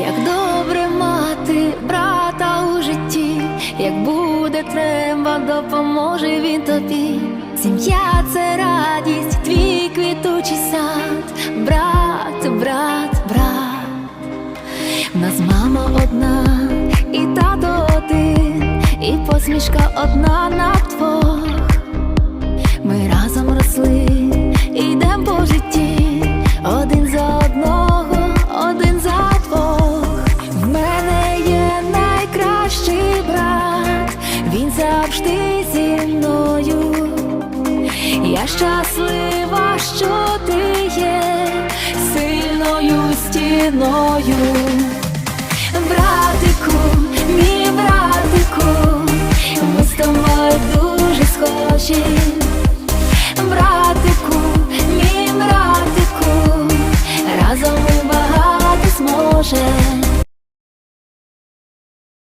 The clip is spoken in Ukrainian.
як добре мати брата у житті, як буде треба, допоможе він тобі. Сім'я це радість, твій квітучий сад, брат, брат, брат. В нас мама одна, і тато один, і посмішка одна на двох. Він завжди зі мною. Я щаслива, що ти є сильною стіною. Братику, мій братику, ми з тобою дуже схожі.